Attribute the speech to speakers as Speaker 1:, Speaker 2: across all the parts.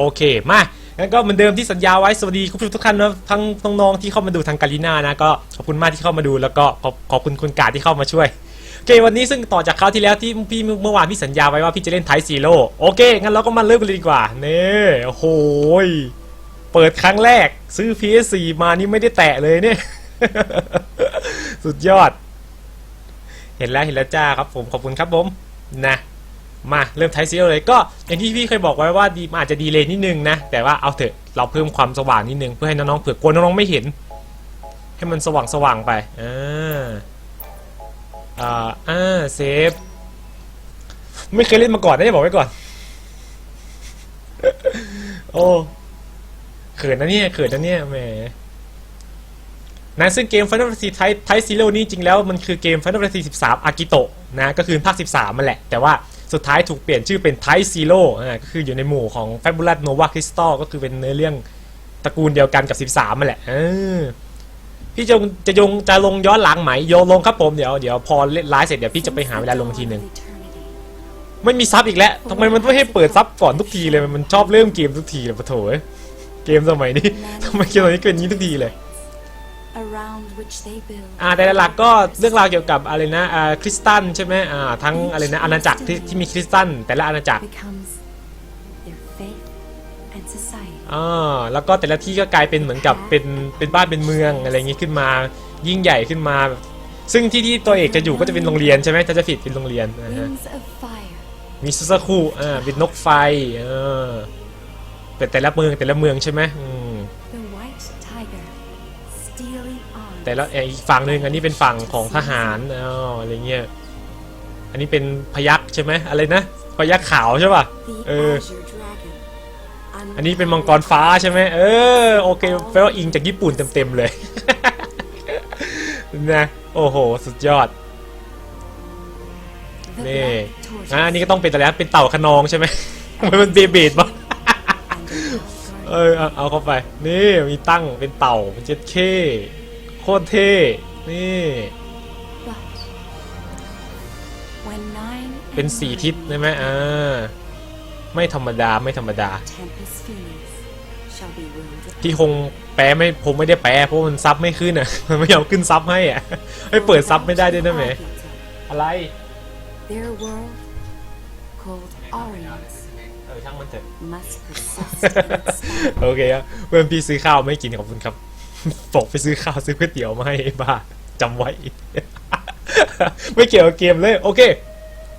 Speaker 1: โอเค มางั้นก็เหมือนเดิมที่สัญญาไว้สวัสดีคุณผู้ชมทุกท่านนะทั้งน้องๆที่เข้ามาดูทางกาลิน่านะก็ขอบคุณมากที่เข้ามาดูแล้วก็ขอบขอบคุณคุณกาดที่เข้ามาช่วยโอเควันนี้ซึ่งต่อจากคราวที่แล้วที่พี่เมื่อวานพี่สัญญาไว้ว่าพี่จะเล่นไทซีโร่โอเคงั้นเราก็มาเริ่มกันเลยดีกว่าเน่โอ้โหเปิดครั้งแรกซื้อ PS4 มานี่ไม่ได้แตะเลยเนี่ย สุดยอด เห็นแล้วเห็นแล้วจ้าครับผมขอบคุณครับผมนะ มาเริ่มไทซีโร่เลยก็อย่างที่พี่เคยบอกไว้ว่าดีอาจจะดีเลยนิดนึงนะ แต่ว่าเอาเถอะเราเพิ่มความสว่างนิดนึงเพื่อให้น้องๆเผื่อกลัวน้องๆไม่เห็น ให้มันสว่างสว่างๆไปอ่าอ่าอ่าเซฟไม่เคยเล่นมาก่อนนะจะบอกไว้ก่อน โอ้เขินนะเนี่ยเขินนะเนี่ยแหมนะซึ่งเกม Final Fantasy Type Type Zero นี่จริงแล้วมันคือเกม Final Fantasy 13 a g i t o นะก็คือภาค 13 มันแหละ แต่ว่า สุดท้ายถูกเปลี่ยนชื่อเป็น Type Zero อ่ก็คืออยู่ในหมู่ของ Fabulous Nova Crystal ก็คือเป็นเนื้อเรื่องตระกูลเดียวกันกับ 13มันแหละพี่จะจะยงจะลงย้อนหลังไหมโยลงครับผมเดี๋ยวเดี๋ยวพอเล่นไลฟ์เสร็จเดี๋ยวพี่จะไปหาเวลาลงทีหนึ่งไม่มีซับอีกแล้วทำไมมันไม่ให้เปิดซับก่อนทุกทีเลยมันชอบเริ่มเกมทุกทีเลยปะโถเอ้ยเกมสมัยนี้ทำไมเกมสมัยนี้เป็นอย่างนี้ทุกทีเลย อ่าแต่หลักๆก็เรื่องราวเกี่ยวกับอะไรนะอ่าคริสตันใช่ไหมอ่าทั้งอะไรนะอาณาจักรที่ที่มีคริสตันแต่ละอาณาจักร
Speaker 2: becomes their faith and society
Speaker 1: อ่าแล้วก็แต่ละที่ก็กลายเป็นเหมือนกับเป็นเป็นบ้านเป็นเมืองอะไรอย่างงี้ขึ้นมายิ่งใหญ่ขึ้นมา ซึ่งที่ที่ตัวเอกจะอยู่ก็จะเป็นโรงเรียนใช่ไหมถ้าจะผิดเป็นโรงเรียนนะฮะ
Speaker 2: wings of fire
Speaker 1: มีซูซาคุอ่าเป็นนกไฟเออแต่แต่ละเมืองแต่ละเมืองใช่ไหมอืม แต่ละเอ่ออีกฝั่งหนึ่งอันนี้เป็นฝั่งของทหารอ๋ออะไรเงี้ยอันนี้เป็นพยักใช่ไหมอะไรนะพยักขาวใช่ป่ะเอออันนี้เป็นมังกรฟ้าใช่ไหมเออโอเคแปลว่าอิงจากญี่ปุ่นเต็มๆเลยนะโอ้โห สุดยอดนี่อ่าอันนี้ก็ต้องเป็นอะไรเป็นเต่าขนองใช่ไหมทำไมมันเบเบดวะเออเอาเข้าไป นี่มีตั้งเป็นเต่าเป็นเจ็ดเค โคตรเท่ นี่
Speaker 2: but when nine
Speaker 1: เป็น
Speaker 2: and
Speaker 1: สี
Speaker 2: nine
Speaker 1: ทิศใช่ไหมอ่า ไม่ธรรมดาไม่ธรรมดา
Speaker 2: tempest phoenix shall be willed upon
Speaker 1: พี่คงแปลไม่ผมไม่ได้แปลเพราะมันซับไม่ขึ้นอะ มันไม่ยอมขึ้นซับให้อะให้เปิดซับไม่ได้ด้วยนะแหม
Speaker 2: Arkansas.
Speaker 1: อะไร
Speaker 2: their world called Orions
Speaker 1: เออช่างมันเถอะ
Speaker 2: must persist in its span
Speaker 1: โอเคครับเพื่อนพี่ซื้อข้าวไม่กินขอบคุณครับ บอกไปซื้อข้าวซื้อก๋วยเตี๋ยวมาให้ไอ้บ้าจำไว้ ไม่เกี่ยวกับเกมเลย โอเค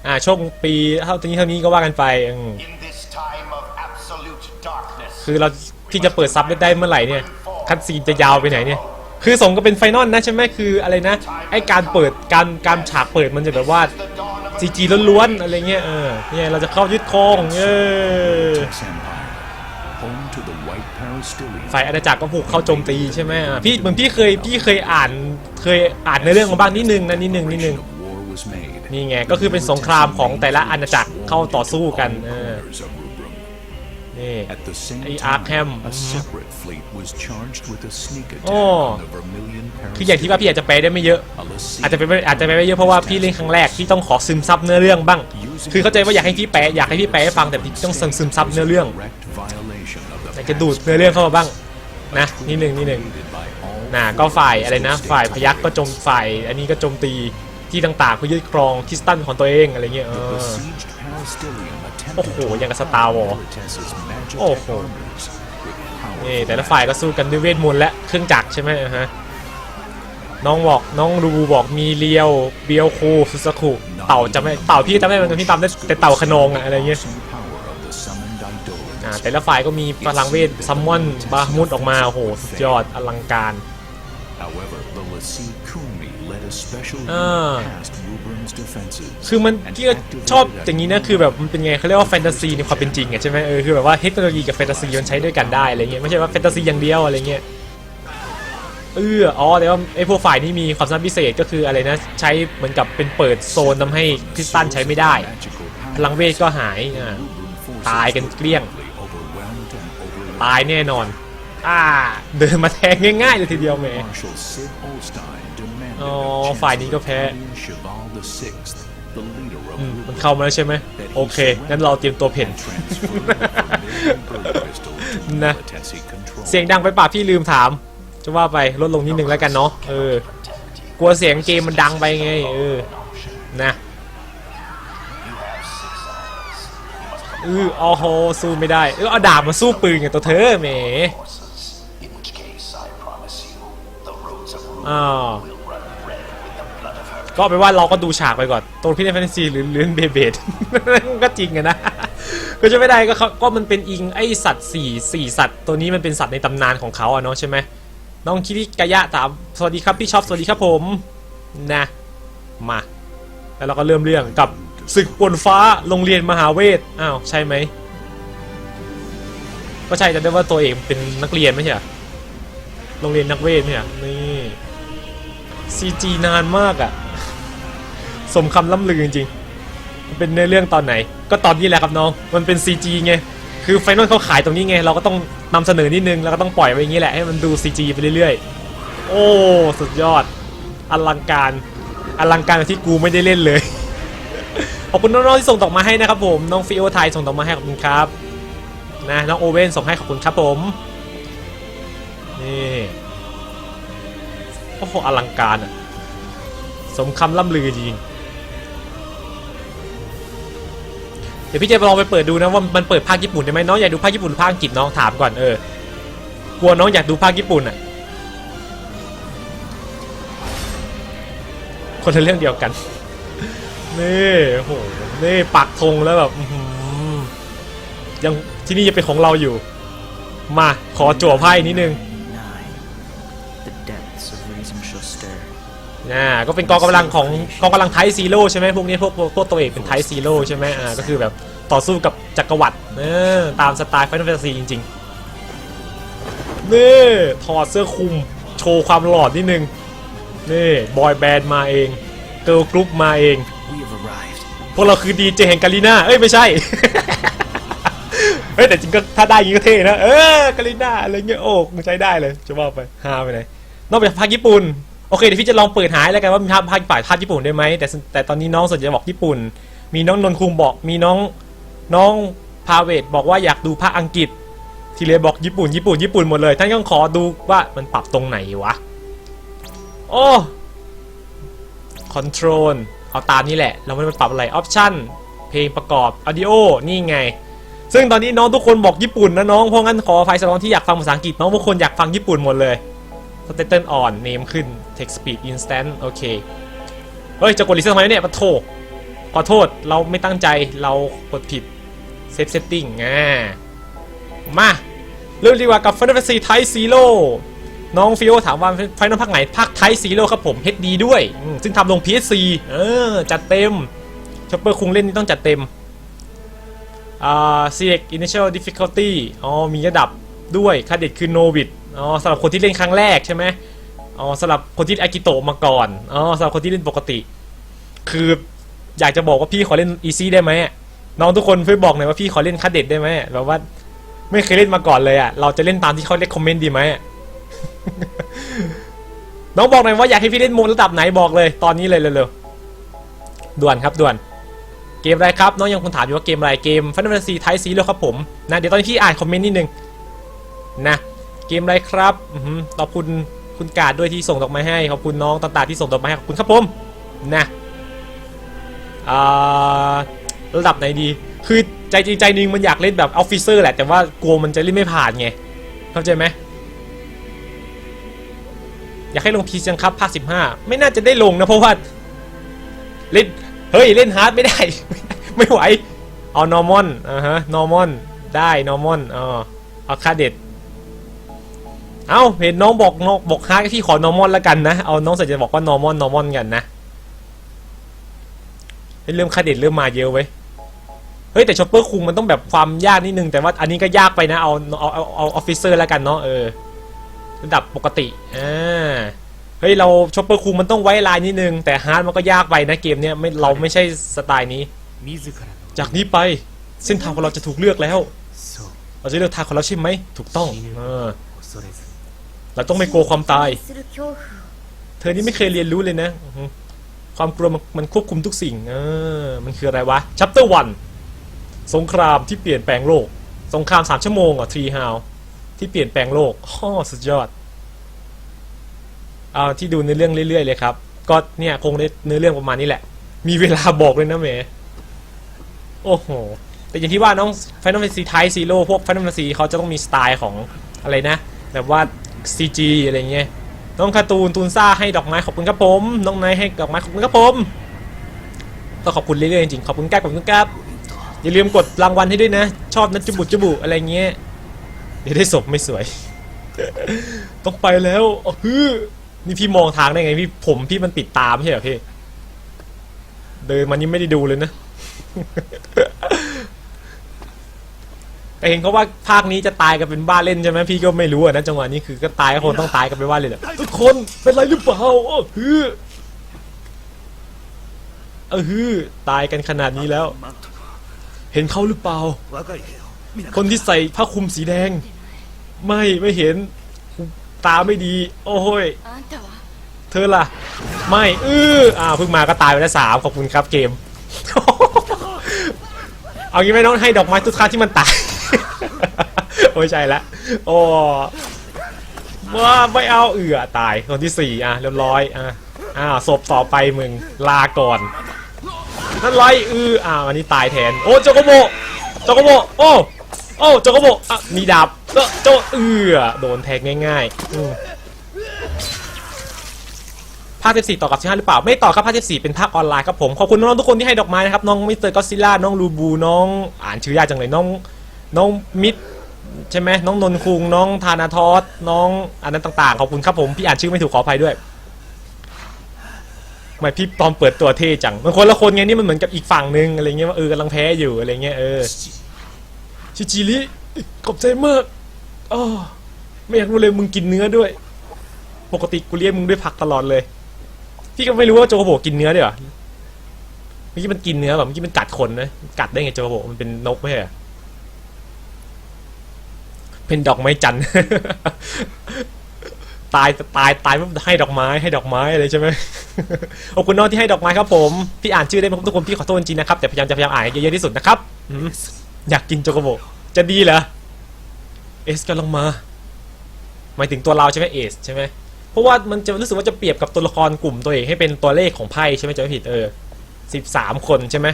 Speaker 1: อ่าช่วงปีเท่านี้เท่านี้ก็ว่ากันไปอืม
Speaker 3: In this time of absolute darkness,
Speaker 1: คือเราพี่จะเปิดซับได้เมื่อไหร่เนี่ย คัดซีนจะยาวไปไหนเนี่ย คือสมก็เป็นไฟนอลนะใช่ไหมคืออะไรนะ ไอการเปิดการการฉากเปิดมันจะแบบว่า
Speaker 3: the dawn of
Speaker 1: จีจีล้วนๆอะไรเงี้ย เออ เนี่ยเราจะเข้ายึดครองเออ ฝ่ายอาณาจักรก็ผูกเข้าโจมตีใช่ไหมอะพี่เหมือนพี่เคยพี่เคยอ่านเคยอ่านในเรื่องมาบ้างนิดนึงนะนิดนึงนิดนึง
Speaker 4: Declaration of war was made.
Speaker 1: นี่ไงก็คือเป็นสงครามของแต่ละอาณาจักรเข้าต่อสู้กันเออ
Speaker 4: Commanders of Rubrum.
Speaker 1: นี่
Speaker 4: At the same
Speaker 1: ไอ้
Speaker 4: time,
Speaker 1: Arkham
Speaker 4: a separate fleet was charged with a sneak attack
Speaker 1: Oh.
Speaker 4: on the Vermilion
Speaker 1: คืออย่างที่ว่าพี่อาจจะแปลได้ไม่เยอะ
Speaker 4: Parastilian.
Speaker 1: อาจจะเป็นไม่อาจจะแปลไม่เยอะเพราะว่าพี่เล่นครั้งแรกพี่ต้องขอซึมซับเนื้อเรื่องบ้าง คือเข้าใจว่าอยากให้พี่แปลอยากให้พี่แปลให้ฟังแต่พี่ต้องซึมซับเนื้อเรื่องากจะดูดเนื้อเรื่องเข้ามาบ้างนะนิดนึงนิดนึงน่ะก็ฝ่ายอะไรนะ ฝ่ายพยักก็โจมฝ่าย อันนี้ก็โจมตีที่ต่างๆเพื่อยึดครองคริสตันของตัวเองอะไรเงี้ยเออโอ้โหอย่างกับ Star Wars
Speaker 4: Veritas' Magitech
Speaker 1: โอ้โหนี่แต่ละฝ่ายก็สู้กันด้วยเวทมนต์และเครื่องจักรใช่ไหมฮะน้องบอกน้องรูบอกมีเลียวเบียวคูซุสคุเต่าจำไม่เต่าพี่จำไม่ได้เหมือนกันพี่จำได้แต่เต่าขนองอะอะไรเงี้ยาแต่ละฝ่ายก็มีพลังเวทซัมมอนบาฮมุดออกมาโอ้โหสุดยอดอลังการ
Speaker 4: However, the Lassie Kumi led a special
Speaker 1: Ah.
Speaker 4: unit past Rubrum's defenses.
Speaker 1: คือมันพี่ก็ชอบอย่างนี้นะคือแบบมันเป็นไงเขาเรียกว่าแฟนตาซีในความเป็นจริงอะใช่ไหมเออคือแบบว่าเทคโนโลยีกับแฟนตาซีมันใช้ด้วยกันได้อะไรเงี้ยไม่ใช่ว่าแฟนตาซีอย่างเดียวอะไรเงี้ยเอออ๋อแต่ว่าไอ้พวกฝ่ายนี้มีความสามารถพิเศษก็คืออะไรนะใช้เหมือนกับเป็นเปิดโซนทำให้คริสตันใช้ไม่ได้
Speaker 4: Magical
Speaker 1: พลังเวทก็หายอ่า
Speaker 4: Rubrum forces
Speaker 1: ตายกันเกลี้ยง
Speaker 4: overwhelmed and overwhelmed.
Speaker 1: ตายแน่นอน อ่า เดินมาแทงง่ายๆเลยทีเดียวแหม
Speaker 4: Marshal Sid Holstein demanded
Speaker 1: Oh,
Speaker 4: of
Speaker 1: ฝ่ายนี้ก็แพ้
Speaker 4: Chancellor Cheval VI the leader of
Speaker 1: อืม
Speaker 4: Rubik
Speaker 1: มันเข้ามาแล้วใช่ไหมโอเค งั้นเราเตรียมตัวเพ่น
Speaker 4: transferred the million bird crystal to
Speaker 1: นะ
Speaker 4: Militency control.
Speaker 1: เสียงดังไปป่ะพี่ลืมถาม จะว่าไปลดลงนิดนึงแล้วกันเนาะเออกลัวเสียงเกมมันดังไปไงเออนะ ออโอ้โหสู้ไม่ได้เออเอาดาบมาสู้ปืนกับตัวเธอแหมอ้าวก็ไปว่าเราก็ดูฉากไปก่อนตัวพี่ในแฟนตาซีหรือเรื่องเบเบดก็จริงอะนะก็จะไม่ได้ก็เขาก็มันเป็นอิงไอสัตว์สี่สี่สัตว์ ตัวนี้มันเป็นสัตว์ในตำนานของเขาอะเนาะใช่ไหมน้องคิริกายะถามสวัสดีครับพี่ชอบสวัสดีครับผมนะมา แล้วเราก็เริ่มเรื่องกับ ศึกปวนฟ้าโรงเรียนมหาเวทอ้าวใช่ไหมก็ใช่จะได้ว่าตัวเองเป็นนักเรียนไม่ใช่เหรอโรงเรียนนักเวทไม่ใช่เหรอนี่ซีจีนานมากอะสมคำล่ำลือจริงๆเป็นเนื้อเรื่องตอนไหน ก็ตอนนี้แหละครับน้อง มันเป็น CG ไง คือไฟนอลเขาขายตรงนี้ไง เราก็ต้องนำเสนอนิดนึง แล้วก็ต้องปล่อยไว้อย่างนี้แหละ ให้มันดู CG ไปเรื่อยๆ โอ้ สุดยอด อลังการ อลังการที่กูไม่ได้เล่นเลย ขอบคุณน้องๆที่ส่งดอกมาให้นะครับผม น้องฟิโอไทยส่งดอกมาให้ขอบคุณครับ นะน้องโอเว่นส่งให้ขอบคุณครับผม นี่โอ้โหอลังการอะสมคำล่ำลือจริง เดี๋ยวพี่เจไปลองไปเปิดดูนะว่ามันเปิดภาคญี่ปุ่นได้ไหมน้องอยากดูภาคญี่ปุ่นหรือภาคอังกฤษน้องถามก่อนเออกลัวน้องอยากดูภาคญี่ปุ่นอะคนละเรื่องเดียวกัน นี่โหนี่ปักธงแล้วแบบยังที่นี่ยังเป็นของเราอยู่ มาขอจั่วไพ่นิดนึง
Speaker 5: Nine. The depths of reason shall stir.
Speaker 1: อ่าก็เป็นกองกำลังของกองกำลังไทซีโร่ใช่ไหมพวกนี้พวกพวกตัวเอกเป็นไทซีโร่ใช่ไหมอ่าก็คือแบบต่อสู้กับจักรวรรดิเออตามสไตล์ไฟนอลแฟนตาซีจริงๆนี่ถอดเสื้อคลุมโชว์ความหลอดนิดนึงนี่บอยแบนด์มาเองเกิร์ลกรุ๊ปมาเอง
Speaker 5: arrived.
Speaker 1: พวกเราคือดีเจแห่งกาลิน่าเอ้ยไม่ใช่ เฮ้ยแต่จริงก็ถ้าได้อยิงก็เท่นะ เออกาลิน่าอะไรเงี้ยโอ้คงใช้ได้เลยจะว่าไปฮาไปไหนนอกจากภาคญี่ปุ่นโอเคเดี๋ยวพี่จะลองเปิดหายแล้วกันว่ามีภาคภาคฝ่ายภาคญี่ปุ่นได้ไหมแต่แต่ตอนนี้น้องสนใจบอกญี่ปุ่น มีน้องนนคุงบอกมีน้องน้องพาเวตบอกว่าอยากดูภาคอังกฤษ ทีเลบอกญี่ปุ่นญี่ปุ่นญี่ปุ่นหมดเลยท่านก็ขอดูว่ามันปรับตรงไหนวะโอ้คอนโทรล เอาตามนี้แหละ เราไม่ได้ปปรับอะไรออปชั่นเพลงประกอบอ u ดิโอนี่ไง ซึ่งตอนนี้น้องทุกคนบอกญี่ปุ่นนะน้องเพราะงั้นขอไฟสำรองที่อยากฟังภาษาอังกฤษน้องทุกคนอยากฟังญี่ปุ่นหมดเลยสเตตัลอ่อนเนมขึ้น text speed instant โอเคเฮ้ยจะกดรีเซ็ตทำไมเนี่ยปะโทขอโทษเราไม่ตั้งใจเรากดผิดเซฟเซตติ้งอ่ามาเริ่มดีกว่ากับ Final Fantasy Type Zero น้องฟิโอถามว่าไฟนอลภาคไหนภาคไทซีโร่ครับผม HD ด้วย ซึ่งทำลง PSC เออ จัดเต็มชอปเปอร์คุงเล่นนี่ต้องจัดเต็มอ่า Select Initial Difficulty อ๋อ มีระดับด้วยคาเด็ดคือ Novice อ๋อสำหรับคนที่เล่นครั้งแรกใช่ไหมอ๋อสำหรับคนที่อากิโตะมาก่อนอ๋อสำหรับคนที่เล่นปกติ คืออยากจะบอกว่าพี่ขอเล่น Easy ได้ไหมน้องทุกคนช่วยบอกหน่อยว่าพี่ขอเล่นคาเด็ดได้ไหมแบบว่าไม่เคยเล่นมาก่อนเลยอะเราจะเล่นตามที่เขาเล่นคอมเมนต์ดีไหม น้องบอกหน่อยว่าอยากให้พี่เล่นโหมระดับไหนบอกเลย ตอนนี้เลยเร็วๆด่วนครับด่วน เกมอะไรครับน้องยังคนถามอยู่ว่าเกมอะไรเกมฟันเดอร์ซีไทซีแล้วครับผมนะเดี๋ยวตอนนี้พี่อ่านคอมเมนต์นิดนึงนะเกมอะไรครับอือหือขอบคุณคุณกาดด้วยที่ส่งดอกไม้ให้ขอบคุณน้องต่างๆที่ส่งดอกไม้ให้ขอบคุณครับผมนะระดับไหนดี คือใจจริงใจหนึงมันอยากเล่นแบบออฟฟิเซอร์แหละแต่ว่ากลัวมันจะเล่นไม่ผ่านไงเข้าใจไหม อยากให้ลงพีจังครับภาคสิบห้าไม่น่าจะได้ลงนะเพราะว่าเล่นเฮ้ยเล่นฮาร์ดไม่ได้ ไม่ไหว เอานอร์มอนอ่าฮะนอร์มอนได้นอร์มอนอ๋อเอาคาเด็ดเอาเห็นน้องบอกน้องบอกฮาร์ดพี่ขอนอร์มอนแล้วกันนะเอาน้องสัจจะบอกว่านอร์มอนนอร์มอนกันนะเฮ้ยเริ่มคาเด็ดเริ่มมาเยอะเว้ยเฮ้ยแต่ชอปเปอร์คุงมันต้องแบบความยากนิดนึงแต่ว่าอันนี้ก็ยากไปนะเอาเอาเอาเอาออฟฟิเซอร์แล้วกันเนาะเออ ระดับปกติอ่าเฮ้ยเราชอปเปอร์คุงมันต้องไว้ลายนิดนึง แต่ฮาร์ดมันก็ยากไปนะเกมเนี้ยไม่เราไม่ใช่สไตล์นี้ จากนี้ไปเส้นทางของเราจะถูกเลือกแล้ว เราจะเลือกทางของเราใช่ไหมถูกต้องเราต้องไม่กลัวความตาย เธอนี่ไม่เคยเรียนรู้เลยนะ ความกลัวมันควบคุมทุกสิ่งเออมันคืออะไรวะชัปเตอร์วันสงครามที่เปลี่ยนแปลงโลก สงครามสามชั่วโมงอะทรีฮาว ที่เปลี่ยนแปลงโลกข้อสุดยอดเอาที่ดูในอเรื่องเรื่อยๆเลยครับ ก็เนี่ยคงได้เนื้อเรื่องประมาณนี้แหละ มีเวลาบอกเลยนะเมย์โอ้โห แต่อย่างที่ว่าน้อง Final Fantasy Type Zero พวก Final Fantasy เขาจะต้องมีสไตล์ของอะไรนะ แบบว่า CG อะไรเงี้ย น้องการ์ตูนตูนซ่าให้ดอกไม้ขอบคุณครับผม น้องไนท์ให้ดอกไม้ขอบคุณครับผมต้องขอบคุณเรื่อยๆจริงๆขอบคุณครับขอบคุณครับ อย่าลืมกดรางวัลให้ด้วยนะ ชอบนะจุบุจุบุอะไรเงี้ย เดี๋ยวได้ศพไม่สวย ต้องไปแล้วอือนี่พี่มองทางได้ไงพี่ผมพี่มันปิดตาไม่ใช่เหรอพี่ เดินมานี่ไม่ได้ดูเลยนะ แต่เห็นเขาว่าภาคนี้จะตายกันเป็นบ้าเล่นใช่ไหมพี่ก็ไม่รู้อะนะจังหวะนี้คือก็ตายคนต้องตายกันเป็นบ้าเล่นอะทุกคนเป็นไรหรือเปล่าฮือเออฮือตายกันขนาดนี้แล้ว เห็นเขาหรือเปล่า คนที่ใส่ผ้าคลุมสีแดง ไม่ไม่เห็นตาไม่ดี โอ้ยเธอล่ะ ไม่เอออ่าเพิ่งมาก็ตายไปแล้วสามขอบคุณครับเกม เอางี้ไม่น้องให้ดอกไม้ทุกครั้งที่มันตายโอ้ใช่ละโอ้ว่าไม่เอาเอือตายคนที่สี่อะเรียบร้อยอะอ่าศพต่อไปมึงลาก่อนนั่นไรอืออ่าอันนี้ตายแทน โอ้เจ้ากโบเจ้ากโบโอ้ โอ้โจโกโบอะมีดาบเออโจเอือโดนแทงง่ายๆอืมภาค14ต่อกับ15หรือเปล่า ไม่ต่อครับภาค14เป็นภาคออนไลน์ครับผม ขอบคุณน้องๆทุกคนที่ให้ดอกไม้นะครับ น้องมิสเตอร์ก็ซิล่าน้องลูบูน้องอ่านชื่อยากจังเลยน้องน้องมิดใช่ไหมน้องนนคุงน้องธานาทอสน้องอันนั้นต่างๆ ขอบคุณครับผม พี่อ่านชื่อไม่ถูกขออภัยด้วยทำไมพี่ตอนเปิดตัวเท่จังมันคนละคนไงนี่มันเหมือนกับอีกฝั่งนึงอะไรเงี้ยว่าเออกำลังแพ้อยู่อะไรเงี้ยเออ ชิจิริขอบใจมากอ๋อไม่อยากรู้เลยมึงกินเนื้อด้วย ปกติกูเรียกมึงด้วยผักตลอดเลย พี่ก็ไม่รู้ว่าโจโกโบกินเนื้อด้วยเหรอเมื่อกี้มันกินเนื้อแบบเมื่อกี้มันกัดคนนะ กัดได้ไงโจโกโบมันเป็นนกไม่ใช่เหรอเป็นดอกไม้จันทร์ตายตายตายปุ๊บให้ดอกไม้ให้ดอกไม้อะไรใช่ไหมขอบคุณน้องที่ให้ดอกไม้ครับผม พี่อ่านชื่อได้ไหมทุกคนพี่ขอโทษจริงนะครับ แต่พยายามจะพยายามอ่านเยอะๆที่สุดนะครับ อยากกินโจโกโบจะดีเหรอเอสกำลังมา หมายถึงตัวเราใช่ไหมเอสใช่ไหมเพราะว่ามันจะรู้สึกว่าจะเปรียบกับตัวละครกลุ่มตัวเองให้เป็นตัวเลขของไพ่ใช่ไหมจะไม่ผิดเออสิบสามคนใช่ไหม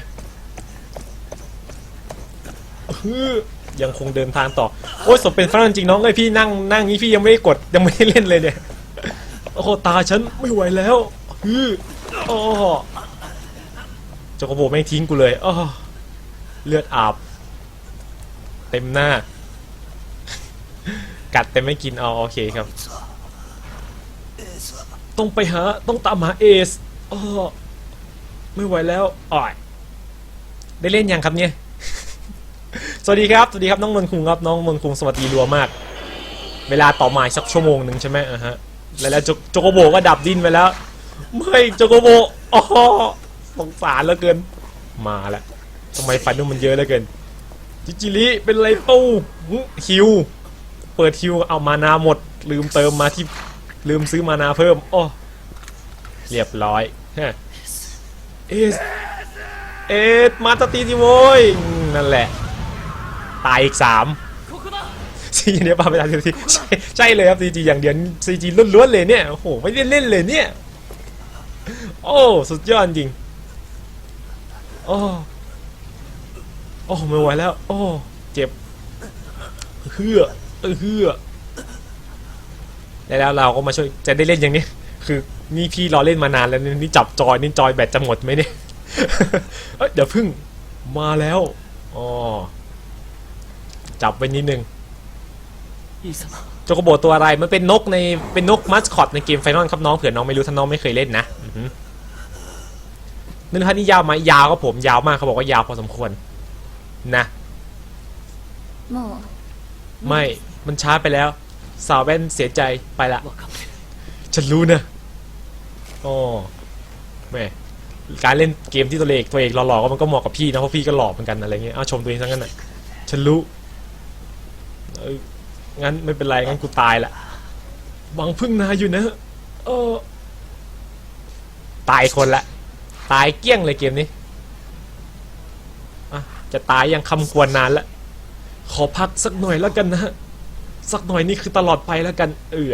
Speaker 1: ยังคงเดินทางต่อ โอ้ยสมเป็นฝรั่งจริงน้องเอ้ยพี่นั่งนั่งนี้พี่ยังไม่ได้กดยังไม่ได้เล่นเลยเนี่ยโอ้โหตาฉันไม่ไหวแล้วฮึโอ้จกโบไม่ทิ้งกูเลยอ้อเลือดอาบ เต็มหน้า กัดแต่ไม่กินเอาโอเคครับ ต้องไปหาต้องตามหาเอสอ้อไม่ไหวแล้วอ่อยได้เล่นยังครับเนี่ย สวัสดีครับ สวัสดีครับน้องนนคุงครับน้องนนคุงสวัสดีรัวมาก เวลาต่อมาสักชั่วโมงหนึ่งใช่ไหมอะฮะ แล้วแล้วโจโกโบก็ดับดิ้นไปแล้ว ไม่โจโกโบอ๋อสงสารเหลือเกิน มาแล้วทำไมฟันนุ่มมันเยอะเหลือเกิน จิจิริเป็นไรปูหึฮิว เปิดฮิวเอามานาหมด ลืมเติมมาที่ลืมซื้อมานาเพิ่มอ้อเรียบร้อยฮะเอสเอสมาตตีสิโว้ยอืมนั่นแหละ ตายอีกสามซีจีเนี่ยปาไปตายทีใช่ใช่เลยครับซีจีอย่างเดียวซีจีล้วนๆเลยเนี่ยโอ้โหไม่ได้เล่นเลยเนี่ย โอ้ สุดยอดจริงโอ้ โอ้ไม่ไหวแล้ว โอ้ เจ็บเฮือเฮือแล้วเราก็มาช่วยจะได้เล่นอย่างนี้ คือนี่พี่รอเล่นมานานแล้วนี่จับจอยนี่จอยแบตจะหมดไหมเนี่ยเดี๋ยวพึ่งมาแล้วอ๋อจับไปนิดนึงโจกโบตัวอะไรมันเป็นนกในเป็นนกมัสคอตในเกมไฟนอลครับน้องเผื่อน้องไม่รู้ถ้าน้องไม่เคยเล่นนะนึกท่านี่ยาวไหมยาวก็ผมยาวมากเขาบอกว่ายาวพอสมควร นะ
Speaker 2: もう
Speaker 1: ไม่ มันช้าไปแล้ว สาวแว่นเสียใจไปละ
Speaker 5: 分かってる
Speaker 1: ฉันรู้นะโอ้แม่การเล่นเกมที่ตัวเอกตัวเอกหล่อๆก็มันก็เหมาะกับพี่นะเพราะพี่ก็หล่อเหมือนกันอะไรเงี้ยเอาชมตัวเองทั้งนั้นน่ะ ฉันรู้เอ้ยงั้นไม่เป็นไร งั้นกูตายละหวังพึ่งนายอยู่นะ เออ ตายคนละ ตายเกลี้ยงเลยเกมนี้อ่ะ จะตายยังคำควรนานแล้วขอพักสักหน่อยแล้วกันนะสักหน่อยนี่คือตลอดไปแล้วกัน เออ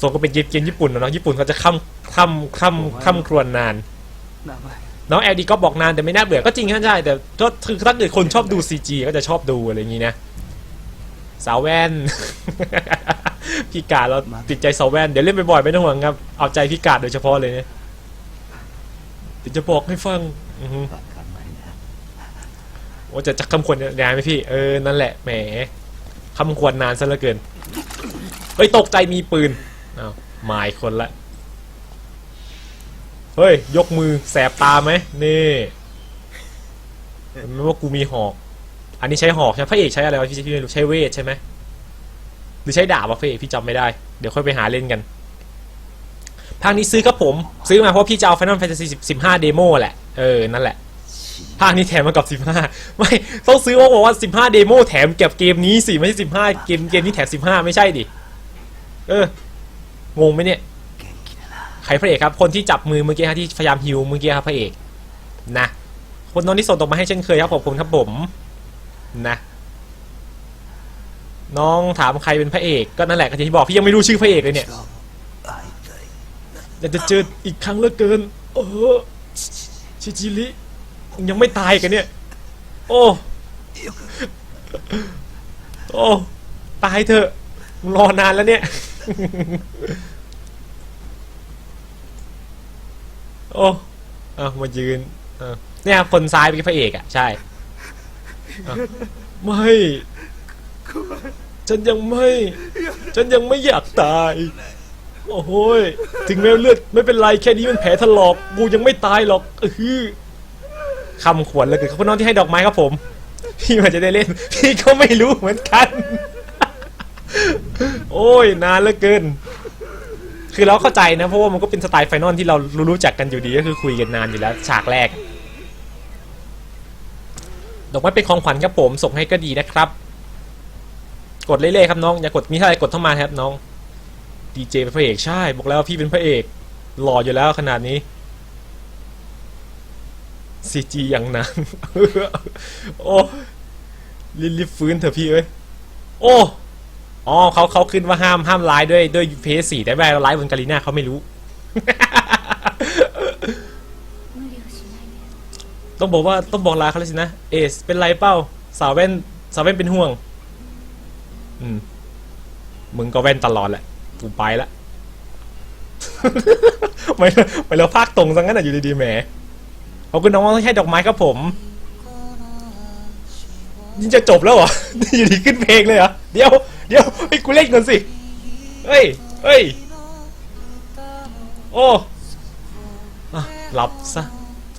Speaker 1: ส่วนก็เป็นเกมเกมญี่ปุ่นนะเนาะญี่ปุ่นเขาจะค่ำค่ำค่ำค่ำครวญนาน
Speaker 5: 名前
Speaker 1: น้องแอลดีก็บอกนานแต่ไม่น่าเบื่อก็จริงฮะใช่แต่ก็คือถ้าเกิดคนชอบดู CG ก็จะชอบดูอะไรอย่างนี้นะสาวแว่นพี่กาดเราติดใจสาวแว่นเดี๋ยวเล่นบ่อยๆไม่ต้องห่วงครับ เอาใจพี่กาดโดยเฉพาะเลยเนี่ยเดี๋ยวจะบอกให้ฟัง ว่าจะจักคำควรนานไหมพี่ เออ นั่นแหละ แหมคำควรนานซะเหลือเกิน เฮ้ย ตกใจมีปืนอ้าวมาอีกคนละ เฮ้ย ยกมือแสบตาไหม นี่ไม่ว่ากูมีหอก อันนี้ใช้หอกใช่พระเอกใช้อะไรวะพี่พี่ไม่รู้ใช้เวทใช่ไหมหรือใช้ดาบวะพระเอกพี่จำไม่ได้ เดี๋ยวค่อยไปหาเล่นกันภาคนี้ซื้อครับผม ซื้อมาเพราะพี่จะเอา Final Fantasy 15เดโมแหละ เออ นั่นแหละานี่แถมมากับ 15 ไม่ต้องซื้อว่าบอกว่า 15 เดโมแถมเก็บเกมนี้สิไม่ใช่15 เกมเกมนี้แถม 15 ไม่ใช่ดิ เอองงไหมเนี่ย ใครพระเอกครับ คนที่จับมือเมื่อกี้ฮะที่พยายามฮิวเมื่อกี้ครับพระเอกนะคนน้องที่ส่งตรงมาให้เช่นเคยครับขอบคุณครับผมนะน้องถามใครเป็นพระเอกก็นั่นแหละก็อย่าที่บอกพี่ยังไม่รู้ชื่อพระเอกเลยเนี่ยอยากจะเจออีกครั้งเลือเกิน เออชิจิริ ยังไม่ตายกันเนี่ย โอ้ โอ้ ตายเถอะ รอนานแล้วเนี่ย โอ้เอามายืนเออเนี่ยครับคนซ้ายเป็นพระเอกอะ ใช่ไม่ ฉันยังไม่ ฉันยังไม่อยากตาย โอ้โหยถึงแม้เลือดไม่เป็นไรแค่นี้มันแผลถลอก กูยังไม่ตายหรอกเออ คำขวัญเลยคือขอบคุณน้องที่ให้ดอกไม้ครับผม พี่มันจะได้เล่น พี่ก็ไม่รู้เหมือนกัน โอ้ยนานเหลือเกิน คือเราเข้าใจนะ เพราะว่ามันก็เป็นสไตล์ไฟนอลที่เรารู้จักกันอยู่ดีก็คือคุยกันนานอยู่แล้ว ฉากแรก ดอกไม้เป็นของขวัญครับผม ส่งให้ก็ดีนะครับ กดเรื่อยๆครับน้องอย่ากดมีเท่าไหร่กดเข้ามาครับน้องดีเจเป็นพระเอกใช่ บอกแล้วพี่เป็นพระเอก หล่ออยู่แล้วขนาดนี้ ซีจีอย่างนั้นโอ้รีบฟื้นเถอะพี่เอ้ยโอ้อ๋อเขาเขาขึ้นว่าห้ามห้ามไลฟ์ด้วยด้วยเพสสี่แต่แม่ไลฟ์บนกาลิน่าเขาไม่รู้ ต้องบอกว่าต้องบอกลาเขาเลยสินะ เอส เป็นไรเป้า สาวแว่น สาวแว่นเป็นห่วง อืม มึงก็แว่นตลอดแหละกูไปละไม่ไม่เราภาคตรงซะงั้นอะอยู่ดีๆแหม ขอบคุณน้องที่ให้ดอกไม้ครับผมนี่จะจบแล้วเหรอ อยู่ดีขึ้นเพลงเลยเหรอ เดี๋ยว เดี๋ยวให้กูเล่นก่อนสิ เฮ้ย เฮ้ย โอ้อ่หลับซะ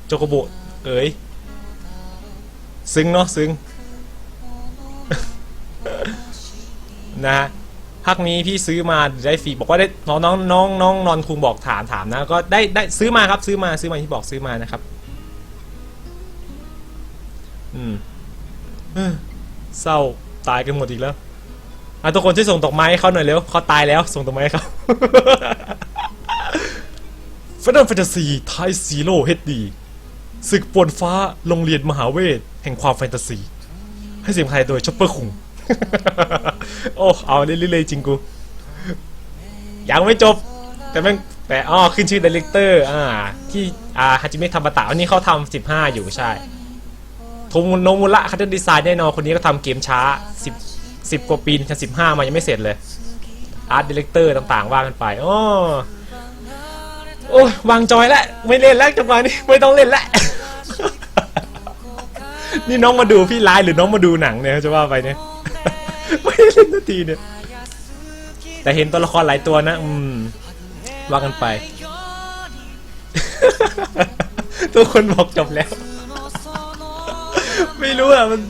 Speaker 1: โจโกโบเอ๋ย ซึ้งเนาะ ซึ้ง นะฮะภาคนี้พี่ซื้อมาได้ฟรีบอกว่าได้น้องน้องน้องน้องนอนคุงบอกถามถามนะ ก็ได้ได้ซื้อมาครับซื้อมาซื้อมาที่บอกซื้อมานะครับ อืมเศร้าตายกันหมดอีกแล้วอะทุกคนช่วยส่งดอกไม้ให้เขาหน่อยเร็วเขาตายแล้ว ส่งดอกไม้ให้เขาฟ i น a l แฟนตาซีไทยซีโร่เฮดดีศึกปวนฟ้าโรงเรียนมหาเวท แห่งความแฟนตาซี ให้เสียงไทยโดยชอปเปอร์คุง โอ้ เอาเรื่อยๆจริงกู ยังไม่จบ แต่แม่งแต่อ้อขึ้นชื่อดีเลกเตอร์ อ่า ที่ อ่าฮาจิเมะทำปะตะวันนี้เขาทำสิบห้าอยู่ใช่ โทมุโนมุระคัตเตอร์ดีไซน์แน่นอนคนนี้ก็ทำเกมช้าสิบสิบกว่าปีจะสิบห้ามายังไม่เสร็จเลย อาร์ตดีเลกเตอร์ต่างๆ ว่ากันไปอ้อโอ้ยวางจอยแล้วไม่เล่นแล้วจังหวะนี้ไม่ต้องเล่นแล้ว นี่น้องมาดูพี่ไลฟ์หรือน้องมาดูหนังเนี่ยจะว่าไปเนี่ย ไม่ได้เล่นนาทีเนี่ย แต่เห็นตัวละครหลายตัวนะ อืม ว่ากันไป ทุกคนบอกจบแล้ว ไม่รู้อะมัน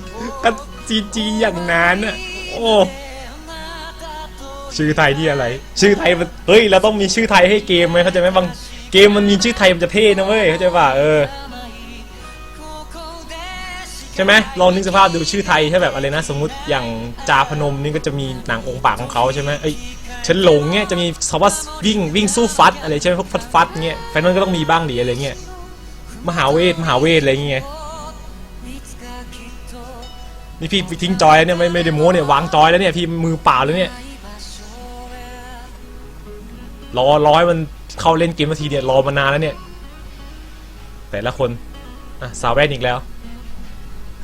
Speaker 1: กัดจีจีอย่างนานอะโอ้ชื่อไทยที่อะไร ชื่อไทยมันเฮ้ยเราต้องมีชื่อไทยให้เกมไหมเข้าใจไหมบางเกมมันมีชื่อไทยมันจะเท่นะเว้ยเข้าใจป่ะเออใช่ไหมลองนึกสภาพดูชื่อไทยใช่แบบอะไรนะ สมมติอย่างจาพนมนี่ก็จะมีหนังองค์ปากของเขาใช่ไหมเอ้ยฉินหลงเนี่ยจะมีคำว่าวิ่งวิ่งสู้ฟัดอะไรใช่ไหมพวกฟัดฟัดเงี้ยแฟนนอลก็ต้องมีบ้างดิอะไรเงี้ยมหาเวทมหาเวทอะไรเงี้ย นี่พี่ทิ้งจอยเนี่ยไม่ไม่ได้โม้เนี่ยวางจอยแล้วเนี่ยพี่มือเปล่าแล้วเนี่ยรอร้อยมันเข้าเล่นเกมนาทีเนี่ยรอมานานแล้วเนี่ย แต่ละคนอะสาวแว่นอีกแล้ว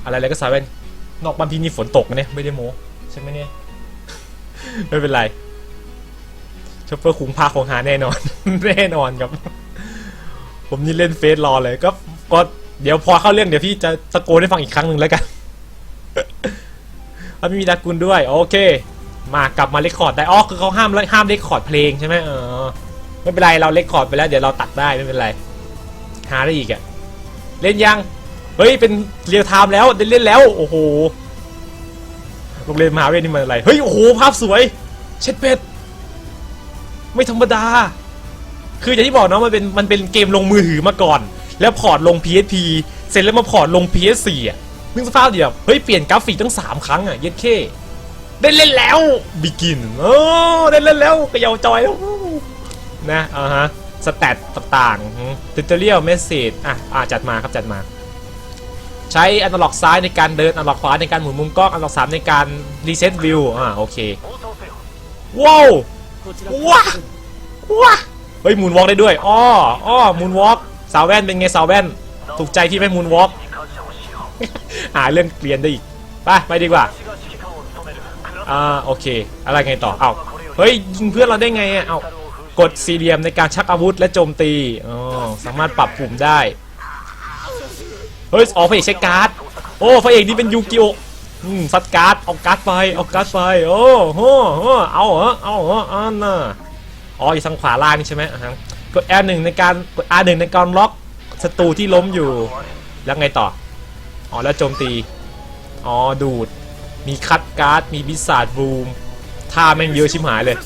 Speaker 1: อะไรอะไรก็สาวแว่นนอกบ้านพี่นี่ฝนตกนะเนี่ยไม่ได้โม้ใช่ไหมเนี่ย ไม่เป็นไรชอปเปอร์คุ้มพาของหาแน่นอน แน่นอนครับ ผมนี่เล่นเฟซรอเลยก็ก็เดี๋ยวพอเข้าเรื่องเดี๋ยวพี่จะตะโกนให้ฟังอีกครั้งหนึ่งแล้วกัน แล้วมีดากุลด้วย โอเค มากลับมาเลคคอร์ดได้ อ๋อ คือเขาห้ามห้ามเลคคอร์ดเพลงใช่ไหมเออ ไม่เป็นไร เราเลคคอร์ดไปแล้ว เดี๋ยวเราตัดได้ไม่เป็นไร หาได้อีกอะเล่นยัง เฮ้ย เป็นเรียลไทม์แล้วเล่นแล้ว โอ้โหโรงเรียนมหาวิทยาลัยนี่มันอะไร เฮ้ย โอ้โห ภาพสวย เช็ดเป็ด ไม่ธรรมดา คืออย่างที่บอกเนาะ มันเป็น มันเป็นเกมลงมือถือมาก่อน แล้วพอร์ตลง PSP เสร็จแล้วมาพอร์ตลง PS4 อะ นึกสภาพดิแบเฮ้ยเปลี่ยนกราฟิกตั้ง 3 ครั้งอะเย็ดเคได้เล่นแล้วบิกินโอ้ได้เล่นแล้วกระเยาจอยแล้วนะอ่าฮะสแตทต่างๆติวเตอเรียลเมสเซจอะอะจัดมาครับจัดมา ใช้อนาล็อกซ้ายในการเดินอนาล็อกขวาในการหมุนมุมกล้องอนาล็อกสามในการรีเซ็ตวิวอ่าโอเคว้าวว้าว้าเฮ้ยมูนวอล์กได้ด้วยอ้ออ้อมูนวอล์กสาวแว่นเป็นไงสาวแว่นถูกใจที่ไม่มูนวอล์ก หาเรื่องเรียนได้อีกไปไปดีกว่าอ่าโอเค อะไรไงต่อเอาเฮ้ยยิงเพื่อนเราได้ไงอะเอากดสี่เหลี่ยมในการชักอาวุธและโจมตีอ๋อสามารถปรับปุ่มได้เฮ้ยออพระเอกใช้การ์ดโอ้พระเอกนี่เป็นยูกิโออืมซัดการ์ดเอาการ์ดไปเอาการ์ดไปโอ้โหเอาเหรอเอาเหรออันน่ะอ๋ออยู่ทางขวาล่างนี่ใช่ไหมอะกด L1 ในการกด R1 ในการล็อกศัตรูที่ล้มอยู่แล้วไงต่อ อ๋อแล้วโจมตี อ๋อ ดูด มีคัดการ์ด มีบิสซาร์ดบูมท่าแม่งเยอะชิมหายเลย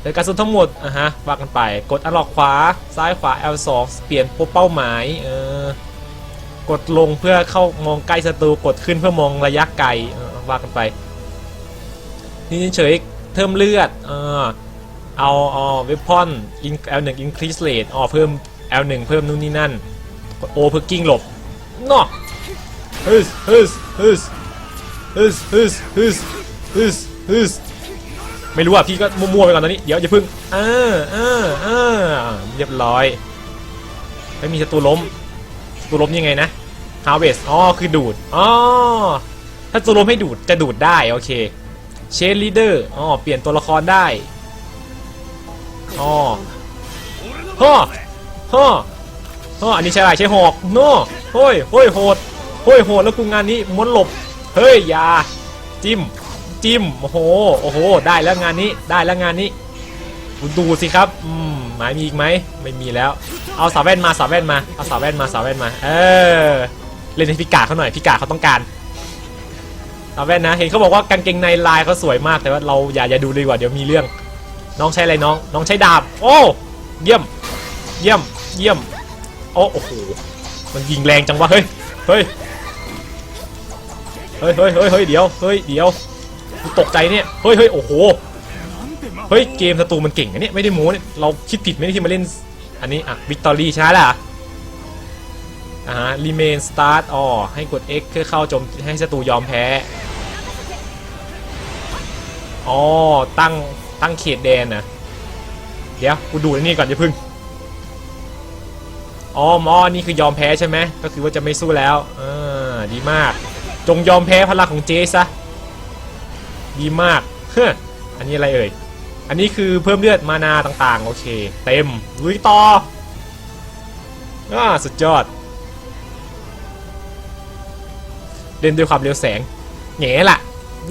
Speaker 1: แต่การสุนทั้งหมดอะฮะว่ากันไป กดอันล็อกขวา ซ้ายขวา L2 เปลี่ยนเป้าหมาย เออ กดลงเพื่อเข้ามองใกล้ศัตรู กดขึ้นเพื่อมองระยะไกลว่ากันไป นี่เฉยๆเพิ่มเลือด เออเอาเอาเวพอนอิน L1 increase rate อ๋อเพิ่ม L1 เพิ่มนู่นนี่นั่นกด O เพื่อกิ้งหลบเนาะ ฮึสฮึสฮึสฮึสฮึสฮึสฮึสฮึสไม่รู้อะพี่ก็มั่วๆไปก่อนตอนนี้เดี๋ยวอย่าพึ่งออเออเออเรียบร้อยไม่มีศัตรูล้มศัตรูล้มยังไงนะ harvest อ๋อคือดูดอ๋อถ้าศัตรูล้มให้ดูดจะดูดได้โอเคเชนลีเดอร์อ๋อเปลี่ยนตัวละครได้อ๋อฮ่อฮ่อฮ่ออันนี้ใช่ไรใช่หอกโน่เฮ้ยเฮ้ยโหด เฮ้ยโหแล้วกูงานนี้ม้วนหลบ เฮ้ยอย่าจิ้มจิ้มโอ้โหโอ้โห ได้แล้วงานนี้ได้แล้วงานนี้คุณดูสิครับอืมหมายมีอีกไหมไม่มีแล้ว เอาสาวแว่นมาสาวแว่นมาเอาสาวแว่นมาสาวแว่นมา เออเล่นให้พี่กาเขาหน่อยพี่กาเขาต้องการสาวแว่นนะ เห็นเขาบอกว่ากางเกงในลายเขาสวยมากแต่ว่าเราอย่าอย่าดูเลยกว่าเดี๋ยวมีเรื่อง น้องใช้อะไรน้อง น้องใช้ดาบ โอ้เยี่ยม เยี่ยมเยี่ยมโอ้โอ้โหมันยิงแรงจังวะเฮ้ยเฮ้ย เฮ้ยเฮ้ยเฮ้ยเฮ้ยเดี๋ยว เฮ้ย เดี๋ยวตกใจเนี่ย เฮ้ยเฮ้ยโอ้โห เฮ้ย เกมศัตรูมันเก่งนะเนี่ย ไม่ได้โม้เนี่ย เราคิดผิดไม่ได้ที่มาเล่น อันนี้ อะวิกตอรี่ชนะแหละอ่าฮะ remain start อ๋อ ให้กด X เพื่อเข้าโจมให้ศัตรูยอมแพ้ อ๋อ ตั้ง ตั้งเขตแดนนะเดี๋ยว กูดูนี่ก่อนอย่าพึ่งอ๋อมอนี่คือยอมแพ้ใช่ไหม ก็คือว่าจะไม่สู้แล้วเออดีมาก จงยอมแพ้พลังของเจซะดีมากเฮ้ออันนี้อะไรเอ่ย อันนี้คือเพิ่มเลือดมานาต่างๆ โอเค เต็มลุยต่ออ่าสุดยอด เล่นด้วยความเร็วแสงแง่ละ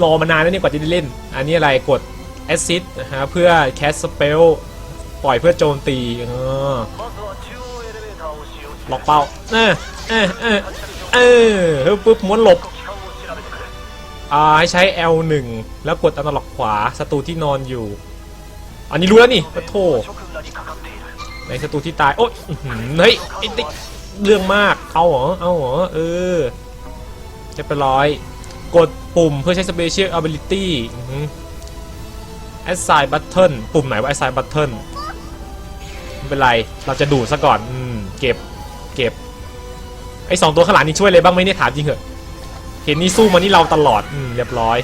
Speaker 1: รอมานานแล้วนี่กว่าจะได้เล่น อันนี้อะไรกด Assist นะฮะเพื่อ Cast Spell ปล่อยเพื่อโจมตีล็อกเป้า เออเออเออเออเฮ้ยปุ๊บม้วนหลบ อ่าให้ใช้ L1 แล้วกดอันล็อกขวาศัตรูที่นอนอยู่ อันนี้รู้แล้วนี่ปะโถในศัตรูที่ตาย โอ๊ยเฮ้ยไอ้ติ๊กเรื่องมาก เอาเหรอ เอาเหรอ เออเรียบร้อย กดปุ่มเพื่อใช้ Special Ability Assign Button ปุ่มไหนว่า Assign Button ไม่เป็นไร เราจะดูดซะก่อน อืม เก็บ เก็บ ไอ้สองตัวข้างหลังนี่ช่วยเลยบ้างไหมเนี่ยถามจริงเหอะ เห็นนี่สู้มานี่เราตลอดอืมเรียบร้อย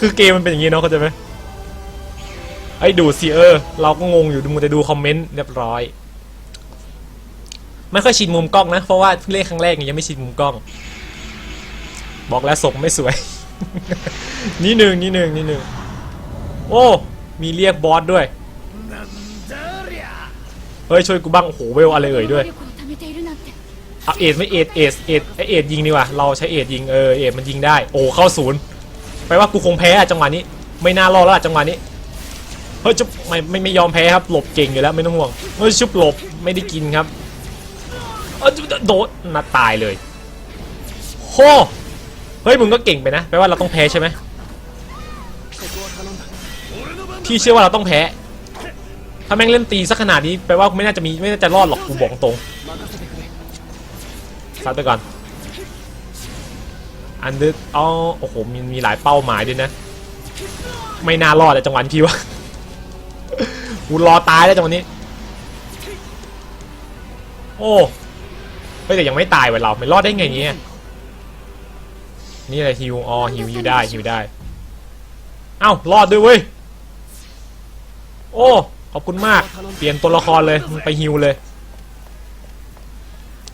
Speaker 1: คือเกมมันเป็นอย่างนี้เนาะเข้าใจไหมไอ้ดูสิเออเราก็งงอยู่ดูมันจะดูคอมเมนต์เรียบร้อย ไม่ค่อยชินมุมกล้องนะเพราะว่าเพิ่งเล่นครั้งแรกนี่ยังไม่ชินมุมกล้อง บอกแล้วส่งไม่สวย นี่หนึ่งนี่หนึ่งนี่หนึ่งโอ้ มีเรียกบอสด้วย เฮ้ยช่วยกูบ้างโอ้โหเวลอะไรเอ่ยด้วย เอาเอ็ดไม่เอ็ดเอ็ดเอ็ดไอเอ็ดยิงดีกว่าเราใช้เอ็ดยิงเออเอ็ดมันยิงได้โอ้เข้าศูนย์แปลว่ากูคงแพ้อะจังหวะนี้ ไม่น่ารอดแล้วอะจังหวะนี้เฮ้ยจุบไม่ไม่ไม่ยอมแพ้ครับหลบเก่งอยู่แล้วไม่ต้องห่วงเฮ้ยชุบหลบไม่ได้กินครับเออโดดน่าตายเลยโหเฮ้ยมึงก็เก่งไปนะแปลว่าเราต้องแพ้ใช่ไหมพี่เชื่อว่าเราต้องแพ้ถ้าแม่งเล่นตีสักขนาดนี้แปลว่าไม่น่าจะมีไม่น่าจะรอดหรอกกูบอกตรง ซัดไปก่อน อันดึกอ๋อโอ้โหมีมีหลายเป้าหมายด้วยนะ ไม่น่ารอดอะจังหวะนี้พี่ว่ากูรอตายแล้วจังหวะนี้ โอ้เฮ้ยแต่ยังไม่ตายว้เราไม่รอดได้ไงเนี่ยนี่อะไรฮิวอ๋อฮิวฮิวได้ฮิวได้ เอ้ารอดด้วยเว้ย โอ้ ขอบคุณมาก เปลี่ยนตัวละครเลย ไปฮิวเลย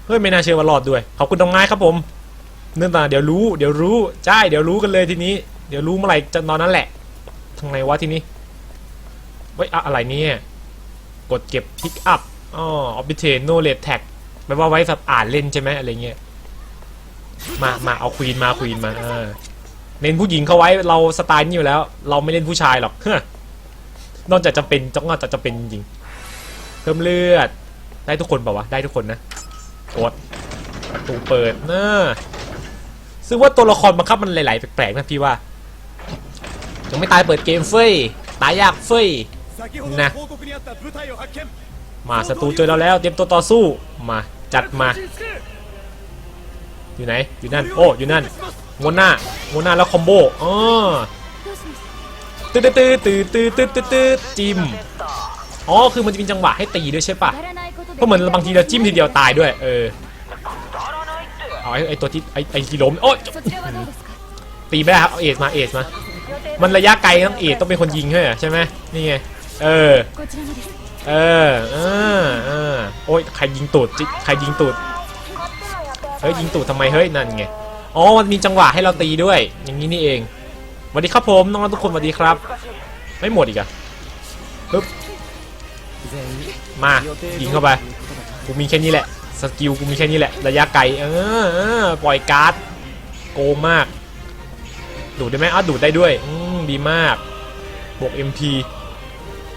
Speaker 1: เฮ้ยไม่น่าเชื่อว่ารอดด้วย ขอบคุณตรงไม้ครับผมเนื่องจากเดี๋ยวรู้เดี๋ยวรู้ใช่เดี๋ยวรู้กันเลยทีนี้ เดี๋ยวรู้เมื่อไหร่จะตอนนั้นแหละทางไหนวะทีนี้เฮ้ยอะอะไรเนี่ยกดเก็บพิกอัพอ๋อ obtain knowledge tag แปลว่าไว้แบบอ่านเล่นใช่ไหมอะไรเงี้ยมามาเอาควีนมาควีนมาเน้นผู้หญิงเขาไว้เราสไตล์นี้อยู่แล้ว เราไม่เล่นผู้ชายหรอกนอกจากจะเป็นจ้องนอกจากจะเป็นจริงเพิ่มเลือดได้ทุกคนเปล่าวะได้ทุกคนนะ กดประตูเปิดนะซึ่งว่าตัวละครบังคับมันหลาย ๆ แปลก ๆ นะพี่ว่า ยังไม่ตายเปิดเกมเฟ้ย ตายยากเฟ้ย นะ มาศัตรูเจอเราแล้ว เตรียมตัวต่อสู้ มาจัดมา อยู่ไหน อยู่นั่น โอ้ อยู่นั่นโมนน้าโมนน้าแล้วคอมโบอ๋อตืดตืดตืดตืดตืดตืดจิมอ๋อ คือมันจะมีจังหวะให้ตีด้วยใช่ปะ ราเหมือนบางทีเราจิ้มทีเดียวตายด้วย เออเอาไอ้ไอ้ตัวที่ไอ้ไอ้ที่ล้มโอ้ยตีไม่ได้ครับเอาเอทมาเอทมา มันระยะไกลต้องเอทต้องเป็นคนยิงใช่ไหมใช่ไหมนี่ไง เออ เออเออเออโอ้ยใครยิงตูดจิใครยิงตูด เฮ้ยยิงตูดทำไมเฮ้ยนั่นไง อ๋อมันมีจังหวะให้เราตีด้วย อย่างนี้นี่เองสวัสดีครับผมน้องทุกคนสวัสดีครับ ไม่หมดอีกอะปึ๊บ มายิงเข้าไปกูมีแค่นี้แหละสกิลกูมีแค่นี้แหละระยะไกลเออปล่อยการ์ดโกงมาก ดูดได้ไหมอ้าดูดได้ด้วยอืมดีมากบวก MP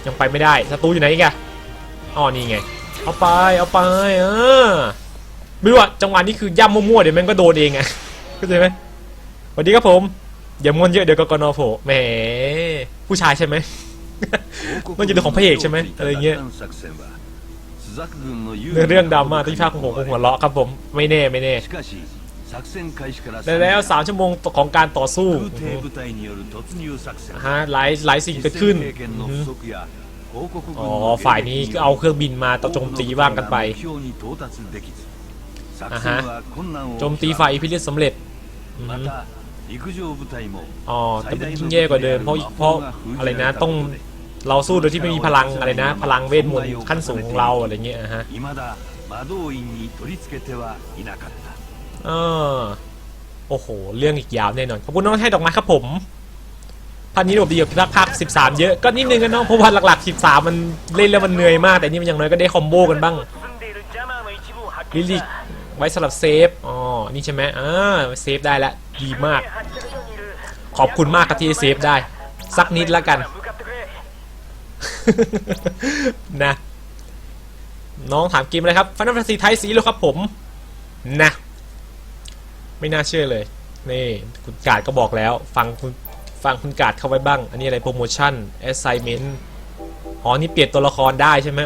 Speaker 1: ยังไปไม่ได้ศัตรูอยู่ไหนกอะอ๋อนี่ไงเอาไปเอาไปเออไม่รู้อะจังหวะนี้คือย่ำมั่วๆเดี๋ยวแม่งก็โดนเองไงเข้าใจไหมสวัสดีครับผมอย่ามวนเยอะเดี๋ยวก็กนอโผล่แหมผู้ชายใช่ไหม มันจะเป็นของพระเอกใช่ไหมอะไรเงี้ยเรื่องเรื่องดราม่าที่ภาคของผมคงหัวเราะครับผมไม่แน่ไม่แน่ได้แล้วสามชั่วโมงของการต่อสู้อ่าฮะหลายหลายสิ่งเกิดขึ้นอือฮึอ๋อฝ่ายนี้ก็เอาเครื่องบินมาต่อโจมตีบ้างกันไปอ่าฮะโจมตีฝ่ายอิพิเลียนสำเร็จ อือฮึอ๋อแต่มันยิ่งแย่กว่าเดิมเพราะเพราะอะไรนะต้องเราสู้โดยที่ไม่มีพลังอะไรนะ พลังเวทมนต์ขั้นสูงของเราอะไรเงี้ยอะฮะเออโอ้โห เรื่องอีกยาวแน่นอน ขอบคุณน้องให้ดอกไม้ครับผมพันนี้ระบบดีกับภาค13 เยอะ ก็นิดนึงกันเนาะเพราะว่าหลักๆ 13 มันเล่นแล้วมันเหนื่อยมาก แต่นี่มันอย่างน้อยก็ได้คอมโบกันบ้างลิลิกไว้สำหรับเซฟ อ๋อ นี่ใช่ไหมอ่าเซฟได้แล้ว ดีมาก ขอบคุณมากครับที่ให้เซฟได้ สักนิดละกัน นะ น้องถามเกมอะไรครับฟันนัฟซีไทยสีแล้วครับผม นะ ไม่น่าเชื่อเลย นี่ คุณกาดก็บอกแล้ว ฟังคุณฟังคุณกาดเข้าไว้บ้าง อันนี้อะไรโปรโมชั่น assignment อ๋อนี่เปลี่ยนตัวละครได้ใช่ไหม